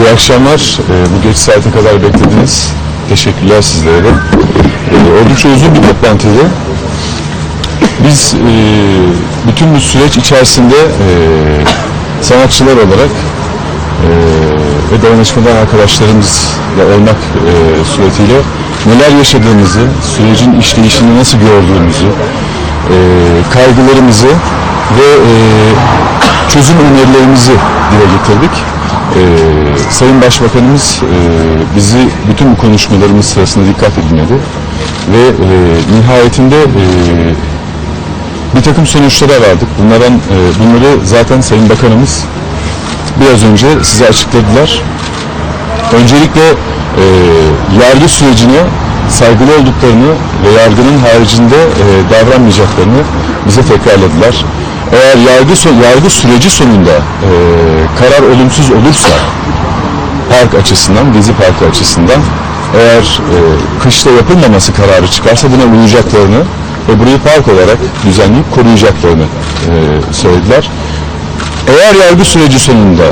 İyi akşamlar. Ee, bu geç saate kadar beklediniz. Teşekkürler sizlere de. Ee, oldukça uzun bir toplantıydı. Biz e, bütün bu süreç içerisinde e, sanatçılar olarak e, ve dayanışmadan arkadaşlarımızla olmak suretiyle neler yaşadığımızı, sürecin işleyişini nasıl gördüğümüzü, e, kaygılarımızı ve çözüm önerilerimizi dile getirdik. E, Sayın Başbakanımız e, bizi bütün bu konuşmalarımız sırasında dikkatle dinledi ve e, nihayetinde e, bir takım sonuçlara vardık. Bunlardan e, bunları zaten Sayın Bakanımız biraz önce size açıkladılar. Öncelikle e, yargı sürecine saygılı olduklarını ve yargının haricinde e, davranmayacaklarını bize tekrarladılar. Eğer yargı yargı süreci sonunda e, karar olumsuz olursa park açısından, Gezi Parkı açısından eğer e, kışta yapılmaması kararı çıkarsa buna uyacaklarını ve burayı park olarak düzenleyip koruyacaklarını e, söylediler. Eğer yargı süreci sonunda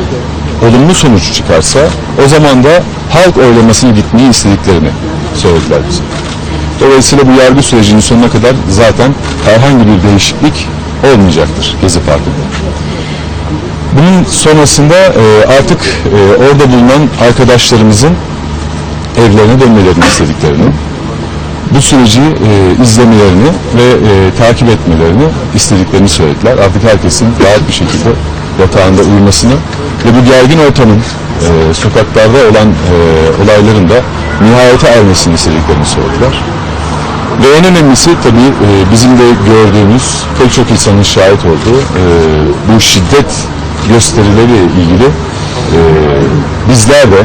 olumlu sonuç çıkarsa o zaman da halk oylamasına gitmeyi istediklerini söylediler bize. Dolayısıyla bu yargı sürecinin sonuna kadar zaten herhangi bir değişiklik olmayacaktır Gezi Parkı'nda. Bunun sonrasında e, artık e, orada bulunan arkadaşlarımızın evlerine dönmelerini istediklerini, bu süreci e, izlemelerini ve takip etmelerini istediklerini söylediler. Artık herkesin rahat bir şekilde yatağında uyumasını ve bu gergin ortamın sokaklarda olan e, olayların da nihayete ermesini istediklerini söylediler. Ve en önemlisi tabii e, bizim de gördüğümüz pek çok insanın şahit olduğu e, bu şiddet gösterileriyle ilgili e, bizler de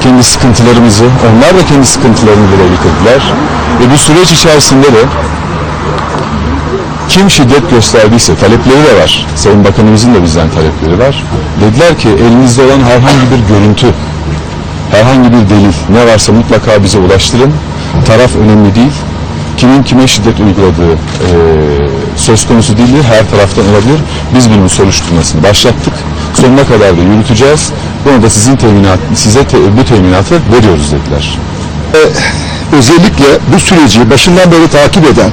kendi sıkıntılarımızı, onlar da kendi sıkıntılarını dile getirdiler. Ve bu süreç içerisinde de kim şiddet gösterdiyse talepleri de var. Sayın Bakanımızın da bizden talepleri var. Dediler ki elinizde olan herhangi bir görüntü, herhangi bir delil ne varsa mutlaka bize ulaştırın. Taraf önemli değil. Kimin kime şiddet uyguladığı e, söz konusu değildir. Her taraftan olabilir. Biz bunun soruşturmasını başlattık. Sonuna kadar da yürüteceğiz. Bunu da sizin teminat, size te, bu teminatı veriyoruz dediler. özellikle bu süreci başından beri takip eden,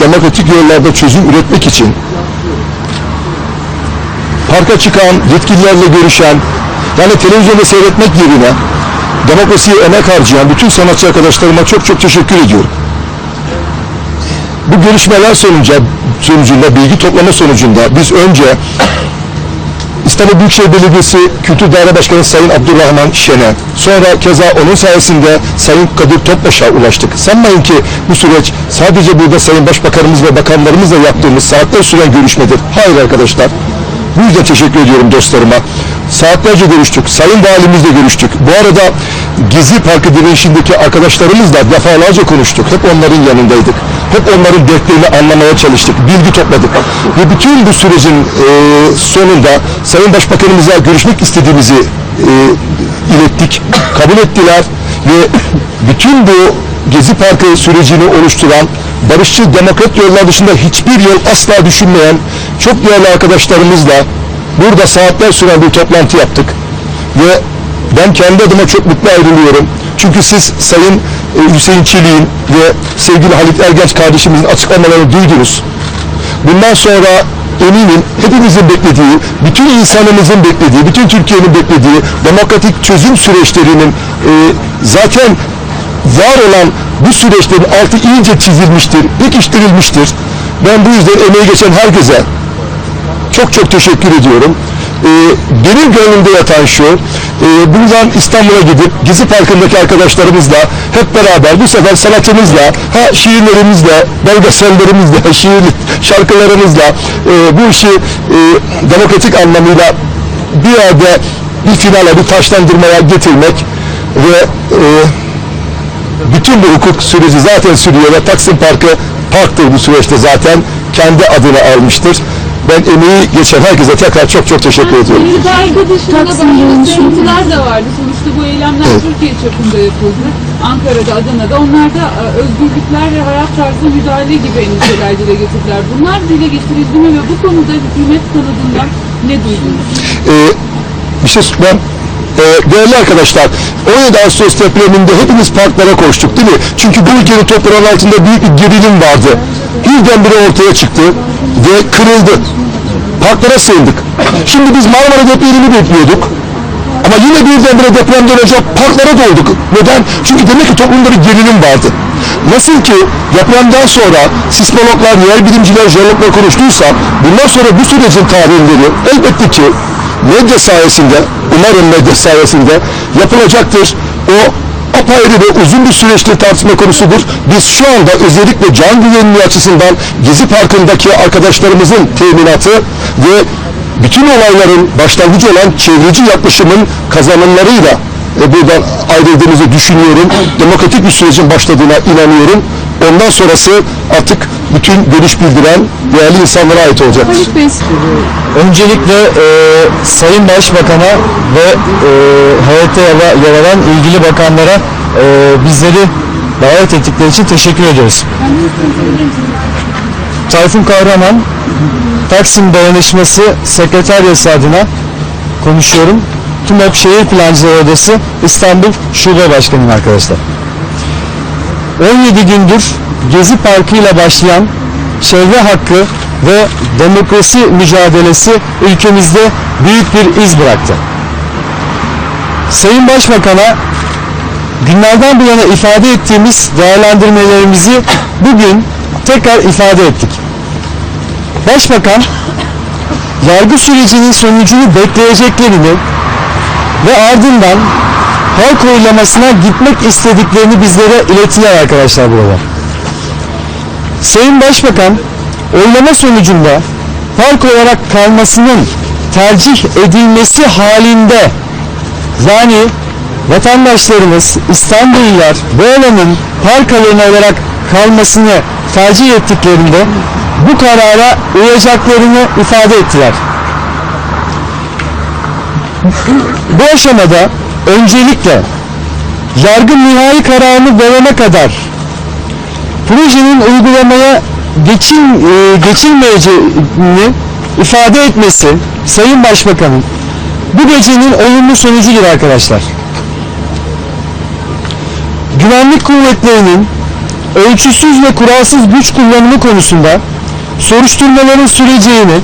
demokratik yollarda çözüm üretmek için parka çıkan, yetkililerle görüşen, yani televizyonda seyretmek yerine demokrasiye emek harcayan bütün sanatçı arkadaşlarıma çok çok teşekkür ediyorum. Bu görüşmeler sonucu, sonucunda, bilgi toplama sonucunda biz önce İstanbul Büyükşehir Belediyesi Kültür Daire Başkanı Sayın Abdurrahman Şen'e, sonra keza onun sayesinde Sayın Kadir Topbaş'a ulaştık. Sanmayın ki bu süreç sadece burada Sayın Başbakanımız ve bakanlarımızla yaptığımız saatler süren görüşmedir. Hayır arkadaşlar. Bu yüzden teşekkür ediyorum dostlarıma. Saatlerce görüştük. Sayın Valimizle görüştük. Bu arada Gezi Parkı direnişindeki arkadaşlarımızla defalarca konuştuk. Hep onların yanındaydık. Hep onların dertlerini anlamaya çalıştık. Bilgi topladık. Ve bütün bu sürecin e, sonunda Sayın Başbakanımıza görüşmek istediğimizi e, ilettik. Kabul ettiler. Ve bütün bu Gezi Parkı sürecini oluşturan barışçı demokrat yollar dışında hiçbir yol asla düşünmeyen çok değerli arkadaşlarımızla burada saatler süren bir toplantı yaptık. Ve ben kendi adıma çok mutlu ayrılıyorum. Çünkü siz Sayın e, Hüseyin Çelik'in ve sevgili Halit Ergenç kardeşimizin açıklamalarını duydunuz. Bundan sonra eminim hepimizin beklediği, bütün insanımızın beklediği, bütün Türkiye'nin beklediği demokratik çözüm süreçlerinin e, zaten var olan bu süreçlerin altı iyice çizilmiştir, pekiştirilmiştir. Ben bu yüzden emeği geçen herkese çok çok teşekkür ediyorum. Ee, benim gönlümde yatan şu, e, buradan İstanbul'a gidip Gezi Parkı'ndaki arkadaşlarımızla hep beraber bu sefer sanatımızla, ha şiirlerimizle, belgesellerimizle, şiir şarkılarımızla e, bu işi e, demokratik anlamıyla bir yerde bir finale, bir taşlandırmaya getirmek ve bütün bu hukuk süreci zaten sürüyor ve Taksim Parkı parktır bu süreçte zaten kendi adını almıştır. Ben emeği geçen herkese tekrar çok çok teşekkür ediyorum. Gezi Parkı dışında bazı sıkıntılar da vardı. Sonuçta bu eylemler Evet. Türkiye çapında yapıldı. Ankara'da, Adana'da. Onlar da e, özgürlükler ve hayat tarzı müdahale gibi endişeler dile getirdiler. Bunlar dile getirildi mi ve bu konuda hükümet kanadından ne duydunuz? Ee, bir şey ben e, değerli arkadaşlar 17 Ağustos depreminde hepimiz parklara koştuk değil mi? Çünkü bu ülkenin toprağının altında büyük bir gerilim vardı. Birdenbire ortaya çıktı ve kırıldı. Parklara sığındık. Şimdi biz Marmara depremini bekliyorduk. Ama yine birdenbire depremden önce parklara dolduk. Neden? Çünkü demek ki toplumda bir gerilim vardı. Nasıl ki depremden sonra sismologlar, yer bilimciler, jeologlar konuştuysa bundan sonra bu sürecin tarihleri elbette ki medya sayesinde, umarım medya sayesinde yapılacaktır. O apayrı ve uzun bir süreçte tartışma konusudur. Biz şu anda özellikle can güvenliği açısından Gezi Parkı'ndaki arkadaşlarımızın teminatı ve bütün olayların başlangıcı olan çevreci yaklaşımın kazanımlarıyla e, buradan ayrıldığımızı düşünüyorum. Demokratik bir sürecin başladığına inanıyorum. Ondan sonrası artık bütün görüş bildiren değerli insanlara ait olacaktır. Öncelikle e, Sayın Başbakan'a ve e, heyette yer, alan ilgili bakanlara e, bizleri davet ettikleri için teşekkür ediyoruz. Tayfun Kahraman, Taksim Dayanışması Sekreteryası adına konuşuyorum. TÜMEP Şehir Plancıları Odası İstanbul Şube Başkanıyım arkadaşlar. 17 gündür Gezi Parkı ile başlayan çevre hakkı ve demokrasi mücadelesi ülkemizde büyük bir iz bıraktı. Sayın Başbakan'a günlerden bu yana ifade ettiğimiz değerlendirmelerimizi bugün tekrar ifade ettik. Başbakan yargı sürecinin sonucunu bekleyeceklerini ve ardından halk oylamasına gitmek istediklerini bizlere ilettiler arkadaşlar burada. Sayın Başbakan oylama sonucunda park olarak kalmasının tercih edilmesi halinde yani vatandaşlarımız İstanbullular bu alanın park alanı olarak kalmasını tercih ettiklerinde bu karara uyacaklarını ifade ettiler. Bu aşamada öncelikle yargı nihai kararını verene kadar projenin uygulamaya geçin, e, geçilmeyeceğini ifade etmesi Sayın Başbakan'ın bu gecenin olumlu sonucudur arkadaşlar. Güvenlik kuvvetlerinin ölçüsüz ve kuralsız güç kullanımı konusunda soruşturmaların süreceğini,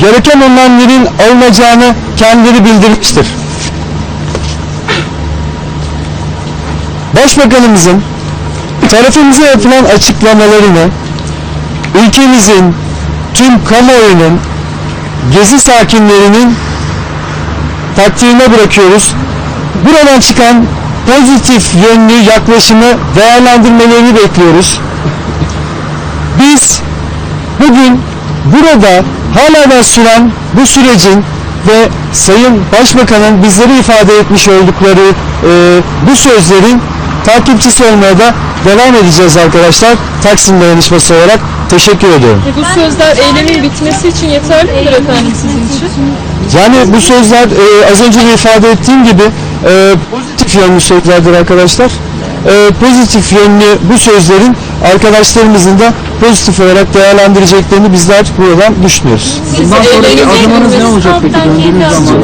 gereken önlemlerin alınacağını kendileri bildirmiştir. Başbakanımızın tarafımıza yapılan açıklamalarını ülkemizin tüm kamuoyunun gezi sakinlerinin takdirine bırakıyoruz. Buradan çıkan pozitif yönlü yaklaşımı değerlendirmelerini bekliyoruz. Biz bugün burada hala da süren bu sürecin ve Sayın Başbakan'ın bizlere ifade etmiş oldukları e, bu sözlerin takipçisi olmaya da devam edeceğiz arkadaşlar. Taksim Dayanışması olarak teşekkür ediyorum. bu sözler eylemin bitmesi için yeterli midir efendim sizin için? Yani bu sözler e, az önce de ifade ettiğim gibi e, pozitif yönlü sözlerdir arkadaşlar. E, pozitif yönlü bu sözlerin arkadaşlarımızın da pozitif olarak değerlendireceklerini bizler buradan düşünüyoruz. Bundan sonraki adımınız ne olacak peki döndüğünüz zaman?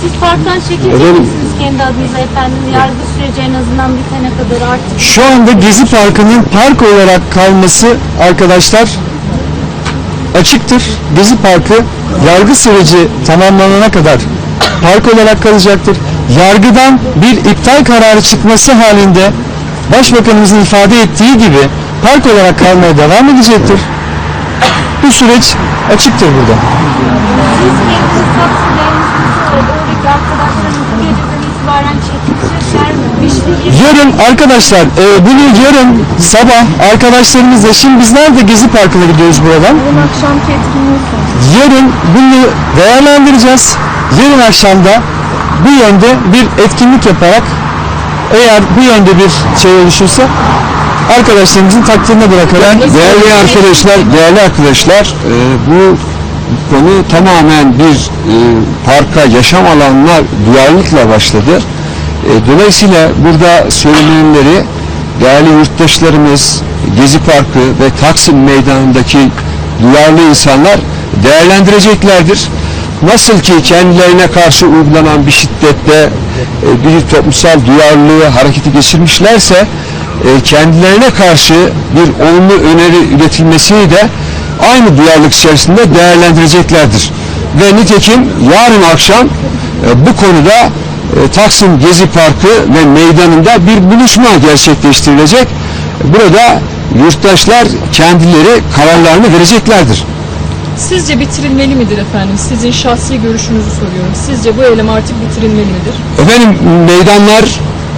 Siz parktan çekilecek misiniz kendi adınıza efendim? Yargı süreci en azından bitene kadar artık. Şu anda Gezi Parkı'nın park olarak kalması arkadaşlar açıktır. Gezi Parkı yargı süreci tamamlanana kadar park olarak kalacaktır. Yargıdan bir iptal kararı çıkması halinde Başbakanımızın ifade ettiği gibi park olarak kalmaya devam edecektir. Bu süreç açıktır burada. Siz kendi kapsüllerinizi oradaki arkadaşlarınızı bu geceden itibaren çekilecekler mi? Bir Yarın arkadaşlar e, bunu yarın sabah arkadaşlarımızla şimdi bizler de Gezi Parkı'na gidiyoruz buradan. Yarın akşamki etkinliği Yarın bunu değerlendireceğiz. Yarın akşamda bu yönde bir etkinlik yaparak eğer bu yönde bir şey oluşursa arkadaşlarımızın takdirine bırakarak Değerli arkadaşlar, değerli arkadaşlar, e, bu konu tamamen bir e, parka, yaşam alanına duyarlılıkla başladı. E, dolayısıyla burada söylenenleri değerli yurttaşlarımız, Gezi Parkı ve Taksim Meydanı'ndaki duyarlı insanlar değerlendireceklerdir. nasıl ki kendilerine karşı uygulanan bir şiddette e, bir toplumsal duyarlılığı harekete geçirmişlerse e, kendilerine karşı bir olumlu öneri üretilmesini de aynı duyarlılık içerisinde değerlendireceklerdir. Ve nitekim yarın akşam e, bu konuda e, Taksim Gezi Parkı ve meydanında bir buluşma gerçekleştirilecek. Burada yurttaşlar kendileri kararlarını vereceklerdir. Sizce bitirilmeli midir efendim? Sizin şahsi görüşünüzü soruyorum. Sizce bu eylem artık bitirilmeli midir? Efendim meydanlar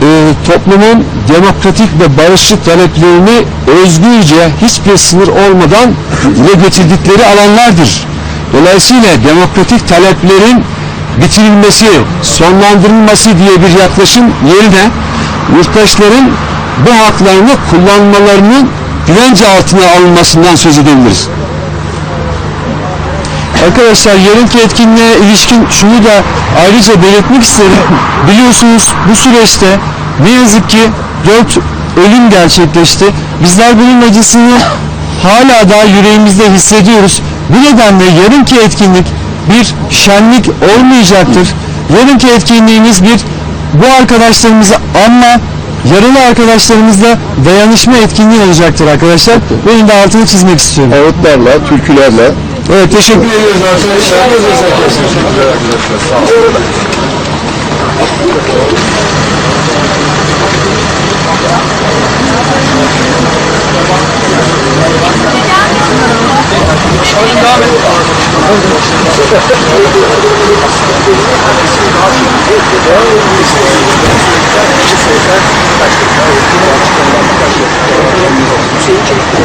e, toplumun demokratik ve barışçı taleplerini özgürce hiçbir sınır olmadan dile getirdikleri alanlardır. Dolayısıyla demokratik taleplerin bitirilmesi, sonlandırılması diye bir yaklaşım yerine yurttaşların bu haklarını kullanmalarının güvence altına alınmasından söz edebiliriz. Arkadaşlar yarınki etkinliğe ilişkin şunu da ayrıca belirtmek isterim. Biliyorsunuz bu süreçte ne yazık ki 4 ölüm gerçekleşti. Bizler bunun acısını hala daha yüreğimizde hissediyoruz. Bu nedenle yarınki etkinlik bir şenlik olmayacaktır. Yarınki etkinliğimiz bir bu arkadaşlarımızı anma, yaralı arkadaşlarımızla dayanışma etkinliği olacaktır arkadaşlar. Benim de altını çizmek istiyorum. Ağıtlarla, türkülerle. Evet teşekkür ediyoruz arkadaşlar. Teşekkürler arkadaşlar. Sağ olun. Şöyle devam et. Şeyi çekti.